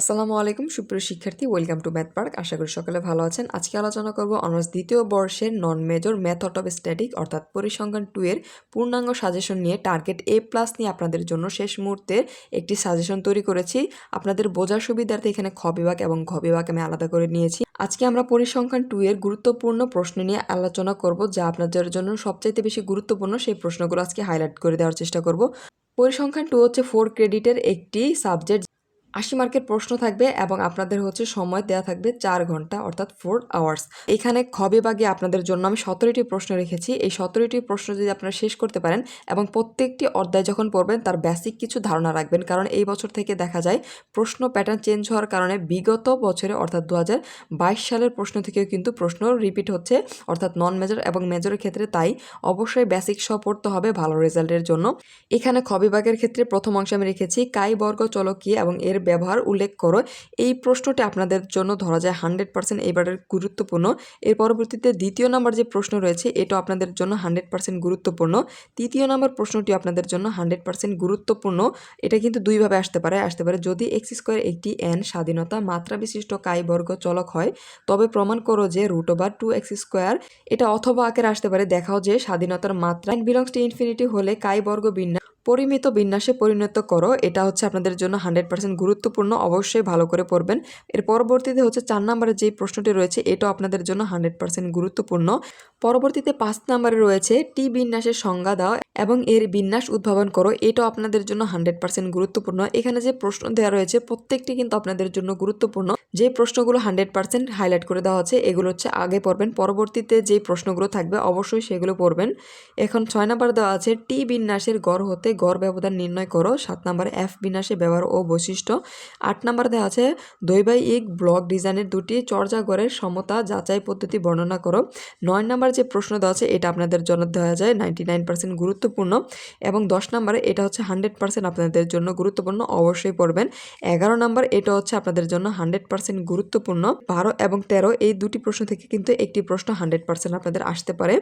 আসসালামু আলাইকুম, সুপ্রিয় শিক্ষার্থী ওয়েলকাম টু ম্যাথ পার্ক আশা করি সকলে ভালো আছেন। আজকে আলোচনা করব অনার্স দ্বিতীয় বর্ষের non major method of static অর্থাৎ পরিসংখ্যান টু এর পূর্ণাঙ্গ সাজেশন নিয়ে টার্গেট এ প্লাস নিয়ে আপনাদের জন্য শেষ মুহূর্তে একটি সাজেশন তৈরি করেছি। আপনাদের বোঝার সুবিধার্থে এখানে খ বিভাগ এবং ঘ বিভাগ আমি আলাদা করে নিয়েছি। আজকে আমরা পরিসংখ্যান টু এর গুরুত্বপূর্ণ প্রশ্ন নিয়ে আলোচনা করব, যা আপনাদের জন্য সবচাইতে বেশি গুরুত্বপূর্ণ। সেই প্রশ্নগুলো আজকে হাইলাইট করে দেওয়ার চেষ্টা করব। পরিসংখ্যান টু হচ্ছে ফোর ক্রেডিটের একটি সাবজেক্ট আশি মার্কের প্রশ্ন থাকবে এবং আপনাদের হচ্ছে সময় দেওয়া থাকবে চার ঘণ্টা, অর্থাৎ ফোর আওয়ার্স এখানে খ বিভাগে আপনাদের জন্য আমি সতেরোটি প্রশ্ন রেখেছি। এই সতেরোটি প্রশ্ন যদি আপনারা শেষ করতে পারেন এবং প্রত্যেকটি অধ্যায় যখন পড়বেন, তার বেসিক কিছু ধারণা রাখবেন। কারণ এই বছর থেকে দেখা যায়, প্রশ্ন প্যাটার্ন চেঞ্জ হওয়ার কারণে বিগত বছরে, অর্থাৎ দু হাজার বাইশ সালের প্রশ্ন থেকেও কিন্তু প্রশ্ন রিপিট হচ্ছে, অর্থাৎ নন মেজর এবং মেজরের ক্ষেত্রে। তাই অবশ্যই বেসিক সহ পড়তে হবে ভালো রেজাল্টের জন্য। এখানে খ বিভাগের ক্ষেত্রে প্রথম অংশে আমি রেখেছি, কাই বর্গ চলক কি এবং এর ব্যবহার উল্লেখ করো। এই প্রশ্নটি আপনাদের জন্য ধরা যায় হান্ড্রেড পার্সেন্ট এবারের গুরুত্বপূর্ণ। এর পরবর্তীতে দ্বিতীয় নাম্বার যে প্রশ্ন রয়েছে এটা আপনাদের জন্য হান্ড্রেড পার্সেন্ট গুরুত্বপূর্ণ। তৃতীয় নাম্বার প্রশ্নটি আপনাদের জন্য হান্ড্রেড পার্সেন্ট গুরুত্বপূর্ণ। এটা কিন্তু দুইভাবে আসতে পারে। আসতে পারে যদি এক্স স্কোয়ার একটি এন স্বাধীনতা মাত্রা বিশিষ্ট কাই বর্গ চলক হয়, তবে প্রমাণ করো যে root over two X square এটা অথবা আকারে আসতে পারে। দেখাও যে স্বাধীনতার মাত্রা বিলংস টু ইনফিনিটি হলে কাই বর্গ বিন্যাস পরিমিত বিন্যাসে পরিণত করো, এটা হচ্ছে আপনাদের জন্য হান্ড্রেড পার্সেন্ট গুরুত্বপূর্ণ, অবশ্যই ভালো করে পড়বেন। এর পরবর্তীতে হচ্ছে চার নম্বরে যে প্রশ্নটি রয়েছে, এটাও আপনাদের জন্য হান্ড্রেড পার্সেন্ট গুরুত্বপূর্ণ। পরবর্তীতে পাঁচ নম্বরে রয়েছে, টি বিন্যাসের সংজ্ঞা দাও এবং এর বিন্যাস উদ্ভাবন করো, এটাও আপনাদের জন্য হান্ড্রেড পার্সেন্ট গুরুত্বপূর্ণ। এখানে যে প্রশ্ন দেওয়া রয়েছে, প্রত্যেকটি কিন্তু আপনাদের জন্য গুরুত্বপূর্ণ। যে প্রশ্নগুলো হান্ড্রেড পার্সেন্ট হাইলাইট করে দেওয়া হচ্ছে এগুলো হচ্ছে আগে পড়বেন, পরবর্তীতে যে প্রশ্নগুলো থাকবে অবশ্যই সেগুলো পড়বেন। এখন ছয় নম্বর দেওয়া আছে, টি বিন্যাসের গড় হতে গড় ব্যবধান নির্ণয় করো। সাত নম্বরে এফ বিন্যাসের ব্যবহার ও বৈশিষ্ট্য। আট নম্বর দেওয়া আছে দৈবায়িক ব্লক ডিজাইনের দুটি চর্যা গড়ের সমতা যাচাই পদ্ধতি বর্ণনা করো। নয় নম্বর যে প্রশ্ন দেওয়া আছে, এটা আপনাদের জন্য দেওয়া যায় নাইনটি নাইন পার্সেন্ট গুরুত্বপূর্ণ এবং দশ নম্বরে এটা হচ্ছে হান্ড্রেড পার্সেন্ট আপনাদের জন্য গুরুত্বপূর্ণ, অবশ্যই পড়বেন। এগারো নম্বর, এটা হচ্ছে আপনাদের জন্য হান্ড্রেড পার্সেন্ট গুরুত্বপূর্ণ। বারো এবং তেরো, এই দুটি প্রশ্ন থেকে কিন্তু একটি প্রশ্ন হান্ড্রেড পার্সেন্ট আপনাদের আসতে পারে।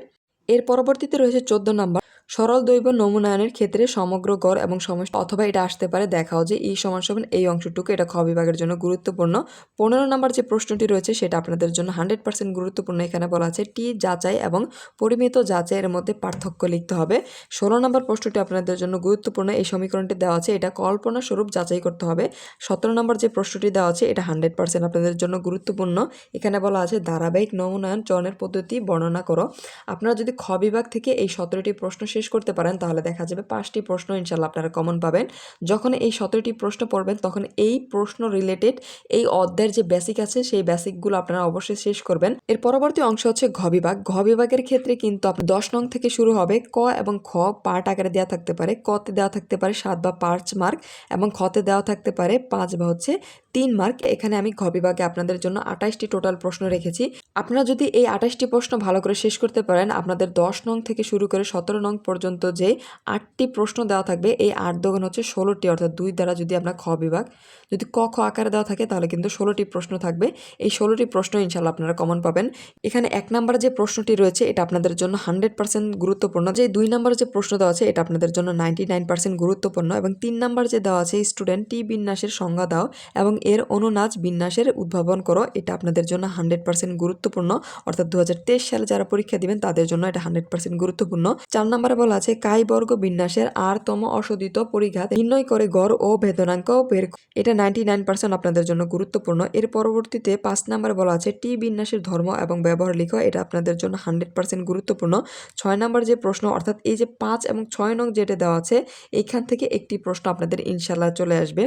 এর পরবর্তীতে রয়েছে চোদ্দ নম্বর। সরল দৈব নমুনায়নের ক্ষেত্রে সমগ্র গড় এবং সমষ্টি, অথবা এটা আসতে পারে দেখাও যে এই সমান সমান এই অংশটুকু, এটা খ বিভাগের জন্য গুরুত্বপূর্ণ। পনেরো নম্বর যে প্রশ্নটি রয়েছে, সেটা আপনাদের জন্য হান্ড্রেড পার্সেন্ট গুরুত্বপূর্ণ। এখানে বলা আছে টি যাচাই এবং পরিমিত যাচাইয়ের মধ্যে পার্থক্য লিখতে হবে। ষোলো নম্বর প্রশ্নটি আপনাদের জন্য গুরুত্বপূর্ণ। এই সমীকরণটি দেওয়া আছে, এটা কল্পনা স্বরূপ যাচাই করতে হবে। সতেরো নম্বর যে প্রশ্নটি দেওয়া আছে, এটা হান্ড্রেড পার্সেন্ট আপনাদের জন্য গুরুত্বপূর্ণ। এখানে বলা আছে ধারাবাহিক নমুনায়ন চয়নের পদ্ধতি বর্ণনা করো। আপনারা যদি খ বিভাগ থেকে এই সতেরোটি প্রশ্ন শেষ করতে পারেন, তাহলে দেখা যাবে পাঁচটি প্রশ্ন ইনশাল্লাহ আপনারা কমন পাবেন। যখন এই সতেরোটি প্রশ্ন পড়বেন, তখন এই প্রশ্ন রিলেটেড এই অধ্যায়ের যে বেসিক আছে, সেই বেসিকগুলো আপনারা অবশ্যই শেষ করবেন। এর পরবর্তী অংশ হচ্ছে ঘ বিভাগ। ঘ বিভাগের ক্ষেত্রে কিন্তু আপনার দশ নং থেকে শুরু হবে। ক এবং খ পার্ট আকারে দেওয়া থাকতে পারে। কতে দেওয়া থাকতে পারে সাত বা পাঁচ মার্ক এবং খতে দেওয়া থাকতে পারে পাঁচ বা হচ্ছে তিন মার্ক। এখানে আমি ঘ বিভাগে আপনাদের জন্য আঠাশটি টোটাল প্রশ্ন রেখেছি। আপনারা যদি এই আঠাশটি প্রশ্ন ভালো করে শেষ করতে পারেন, আপনাদের দশ নং থেকে শুরু করে সতেরো নং পর্যন্ত যে আটটি প্রশ্ন দেওয়া থাকবে, এই আট দোকান হচ্ছে ষোলোটি, অর্থাৎ দুই দ্বারা যদি আপনার খ বিভাগ, যদি ক খ আকারে দেওয়া থাকে, তাহলে কিন্তু ষোলোটি প্রশ্ন থাকবে। এই ষোলোটি প্রশ্ন ইনশাল্লাহ আপনারা কমন পাবেন। এখানে এক নম্বরে যে প্রশ্নটি রয়েছে, এটা আপনাদের জন্য হান্ড্রেড পার্সেন্ট গুরুত্বপূর্ণ। যে দুই নম্বরে যে প্রশ্ন দেওয়া আছে, এটা আপনাদের জন্য নাইনটি নাইন পার্সেন্ট গুরুত্বপূর্ণ। এবং তিন নম্বর যে দেওয়া আছে স্টুডেন্ট টি বিন্যাসের সংজ্ঞা দাও এবং এর অনুনাচ বিন্যাসের উদ্ভাবন করো। এটা আপনাদের জন্য হান্ড্রেড পার্সেন্ট গুরুত্বপূর্ণ। অর্থাৎ দুহাজার তেইশ সালে যারা পরীক্ষা দিবেন, তাদের জন্য এটা হান্ড্রেড পার্সেন্ট গুরুত্বপূর্ণ। চার নম্বরে বলা আছে কাই বর্গ বিন্যাসের আরতম অশোধিত পরিঘাত নির্ণয় করে গড় ও বেদনাঙ্ক বের এটা নাইনটি নাইন পার্সেন্ট আপনাদের জন্য গুরুত্বপূর্ণ। এর পরবর্তীতে পাঁচ নম্বরে বলা আছে, টি বিন্যাসের ধর্ম এবং ব্যবহার লিখো। এটা আপনাদের জন্য হান্ড্রেড পার্সেন্ট গুরুত্বপূর্ণ। ছয় নম্বর যে প্রশ্ন, অর্থাৎ এই যে পাঁচ এবং ছয় নং যেটা দেওয়া আছে এইখান থেকে একটি প্রশ্ন আপনাদের ইনশাল্লাহ চলে আসবে।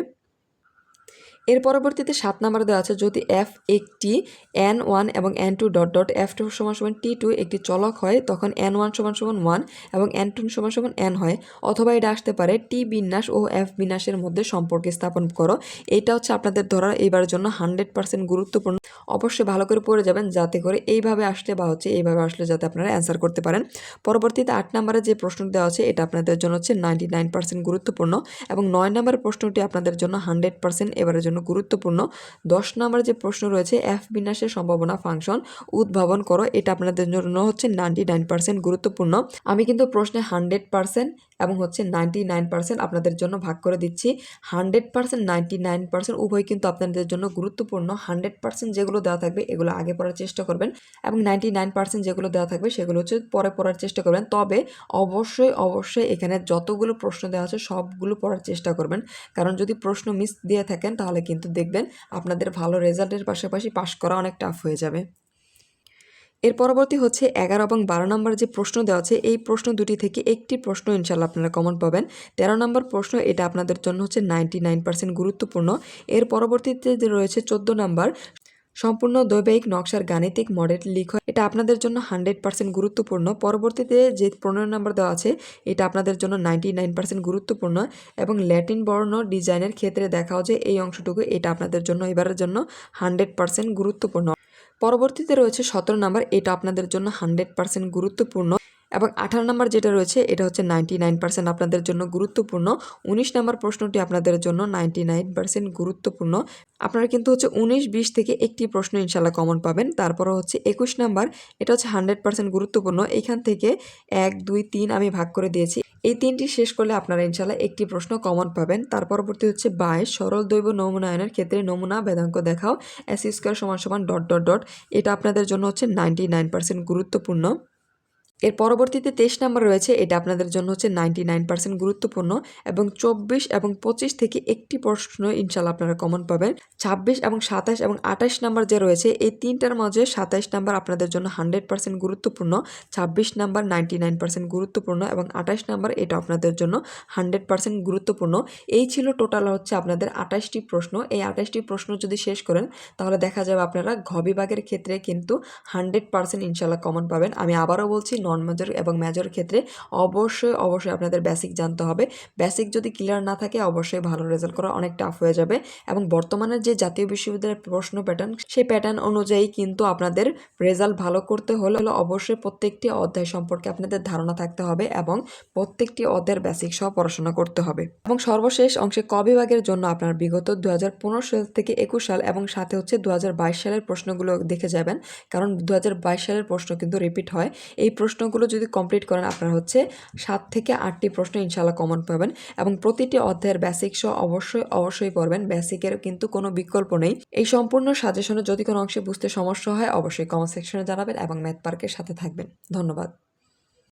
এর পরবর্তীতে সাত নাম্বার দেওয়া আছে, যদি এফ একটি এন ওয়ান এবং N two dot dot F two সমান সমান টি টু একটি চলক হয়, তখন এন ওয়ান সমান সমান ওয়ান এবং এন টু সমান সমান এন হয়, অথবা এটা আসতে পারে টি বিন্যাস ও এফ বিন্যাসের মধ্যে সম্পর্ক স্থাপন করো। এটা হচ্ছে আপনাদের ধরার এইবার জন্য হান্ড্রেড পার্সেন্ট গুরুত্বপূর্ণ। অবশ্যই ভালো করে পড়ে যাবেন, যাতে করে এইভাবে আসলে বা হচ্ছে এইভাবে আসলে যাতে আপনারা অ্যান্সার করতে পারেন। পরবর্তীতে আট নম্বরে যে প্রশ্ন দেওয়া আছে, এটা আপনাদের জন্য হচ্ছে নাইনটি নাইন পার্সেন্ট গুরুত্বপূর্ণ এবং নয় নম্বরের প্রশ্নটি আপনাদের জন্য হান্ড্রেড পার্সেন্ট এবারের জন্য গুরুত্বপূর্ণ। দশ নম্বর যে প্রশ্ন রয়েছে এফ বিন্যাসের সম্ভাবনা ফাংশন উদ্ভাবন করো, এটা আপনাদের জন্য হচ্ছে নাইনটি নাইন পার্সেন্ট গুরুত্বপূর্ণ। আমি কিন্তু প্রশ্নে হান্ড্রেড পার্সেন্ট এবং হচ্ছে নাইনটি নাইন পার্সেন্ট আপনাদের জন্য ভাগ করে দিচ্ছি। Hundred percent ninety nine percent উভয় কিন্তু আপনাদের জন্য গুরুত্বপূর্ণ। হান্ড্রেড পার্সেন্ট যেগুলো দেওয়া থাকবে, এগুলো আগে পড়ার চেষ্টা করবেন এবং নাইনটি নাইন পার্সেন্ট যেগুলো দেওয়া থাকবে, সেগুলো হচ্ছে পরে পড়ার চেষ্টা করবেন। তবে অবশ্যই অবশ্যই এখানে যতগুলো প্রশ্ন দেওয়া আছে, সবগুলো পড়ার চেষ্টা করবেন। কারণ যদি প্রশ্ন মিস দিয়ে থাকেন, তাহলে কিন্তু দেখবেন আপনাদের ভালো রেজাল্টের পাশাপাশি পাশ করা অনেক টাফ হয়ে যাবে। এর পরবর্তী হচ্ছে এগারো এবং বারো নম্বর যে প্রশ্ন দেওয়া আছে, এই প্রশ্ন দুটি থেকে একটি প্রশ্ন ইনশাল্লাহ আপনারা কমন পাবেন। তেরো নম্বর প্রশ্ন, এটা আপনাদের জন্য হচ্ছে নাইনটি নাইন পার্সেন্ট গুরুত্বপূর্ণ। এর পরবর্তীতে যে রয়েছে চোদ্দ নম্বর, সম্পূর্ণ দৈবায়িক নকশার, গাণিতিক, মডেল লিখ এটা আপনাদের জন্য হান্ড্রেড পার্সেন্ট গুরুত্বপূর্ণ। পরবর্তীতে যে পনেরো নম্বর দেওয়া আছে, এটা আপনাদের জন্য নাইনটি নাইন পার্সেন্ট গুরুত্বপূর্ণ এবং ল্যাটিন বর্ণ ডিজাইনের ক্ষেত্রে দেখাও যে এই অংশটুকু, এটা আপনাদের জন্য, এবারের জন্য হান্ড্রেড পার্সেন্ট গুরুত্বপূর্ণ। পরবর্তীতে রয়েছে সতেরো নাম্বার। এটা আপনাদের জন্য হান্ড্রেড পার্সেন্ট গুরুত্বপূর্ণ। এবং আঠারো নম্বর যেটা রয়েছে, এটা হচ্ছে নাইনটি নাইন পার্সেন্ট আপনাদের জন্য গুরুত্বপূর্ণ। উনিশ নাম্বার প্রশ্নটি আপনাদের জন্য নাইনটি নাইন পার্সেন্ট গুরুত্বপূর্ণ। আপনারা কিন্তু হচ্ছে উনিশ, বিশ থেকে একটি প্রশ্ন ইনশাল্লাহ কমন পাবেন। তারপরে হচ্ছে একুশ নাম্বার, এটা হচ্ছে হান্ড্রেড গুরুত্বপূর্ণ। এখান থেকে এক, দুই, তিন আমি ভাগ করে দিয়েছি। এই তিনটি শেষ করলে আপনারা ইনশাল্লাহ একটি প্রশ্ন কমন পাবেন। তার পরবর্তী হচ্ছে বাইশ, সরল দৈব নমুনায়নের ক্ষেত্রে নমুনা বেদাঙ্ক দেখাও। এস স্কোয়ার সমান সমান ডট ডট ডট এটা আপনাদের জন্য হচ্ছে নাইনটি নাইন পার্সেন্ট গুরুত্বপূর্ণ। এর পরবর্তীতে তেইশ নাম্বার রয়েছে, এটা আপনাদের জন্য হচ্ছে নাইনটি নাইন পার্সেন্ট গুরুত্বপূর্ণ এবং চব্বিশ এবং পঁচিশ থেকে একটি প্রশ্ন ইনশাল্লাহ আপনারা কমন পাবেন। ছাব্বিশ এবং সাতাশ এবং আঠাশ নাম্বার যে রয়েছে, এই তিনটার মাঝে সাতাশ নাম্বার আপনাদের জন্য হান্ড্রেড পার্সেন্ট গুরুত্বপূর্ণ, ছাব্বিশ নাম্বার নাইনটি নাইন পার্সেন্ট গুরুত্বপূর্ণ এবং আঠাশ নাম্বার এটা আপনাদের জন্য হান্ড্রেড পার্সেন্ট গুরুত্বপূর্ণ। এই ছিল টোটাল হচ্ছে আপনাদের আঠাশটি প্রশ্ন। এই আঠাশটি প্রশ্ন যদি শেষ করেন, তাহলে দেখা যাবে আপনারা ঘ বিভাগের ক্ষেত্রে কিন্তু হান্ড্রেড পার্সেন্ট ইনশাল্লাহ কমন পাবেন। আমি আবারও বলছি নন মেজর এবং মেজর ক্ষেত্রে অবশ্যই অবশ্যই আপনাদের বেসিক জানতে হবে। বেসিক যদি ক্লিয়ার না থাকে, অবশ্যই ভালো রেজাল্ট করা অনেক টাফ হয়ে যাবে এবং বর্তমানে যে জাতীয় বিশ্ববিদ্যালয়ের প্রশ্ন প্যাটার্ন সেই প্যাটার্ন অনুযায়ী কিন্তু আপনাদের রেজাল্ট ভালো করতে হলে অবশ্যই প্রত্যেকটি অধ্যায় সম্পর্কে আপনাদের ধারণা থাকতে হবে এবং প্রত্যেকটি অধ্যায়ের বেসিক সহ পড়াশোনা করতে হবে। এবং সর্বশেষ অংশে ক বিভাগের জন্য আপনার বিগত দু হাজার পনেরো সাল থেকে একুশ সাল এবং সাথে হচ্ছে দু হাজার বাইশ সালের প্রশ্নগুলো দেখে যাবেন, কারণ দু হাজার বাইশ সালের প্রশ্ন কিন্তু রিপিট হয়। এই প্রশ্নগুলো যদি কমপ্লিট করেন, আপনারা হচ্ছে সাত থেকে আটটি প্রশ্ন ইনশাল্লাহ কমন পাবেন এবং প্রতিটি অধ্যায়ের বেসিক সহ অবশ্যই অবশ্যই পড়বেন। বেসিকের কিন্তু কোনো বিকল্প নেই। এই সম্পূর্ণ সাজেশনে যদি কোনো অংশে বুঝতে সমস্যা হয়, অবশ্যই কমেন্ট সেকশনে জানাবেন এবং ম্যাথ পার্কের সাথে থাকবেন। ধন্যবাদ।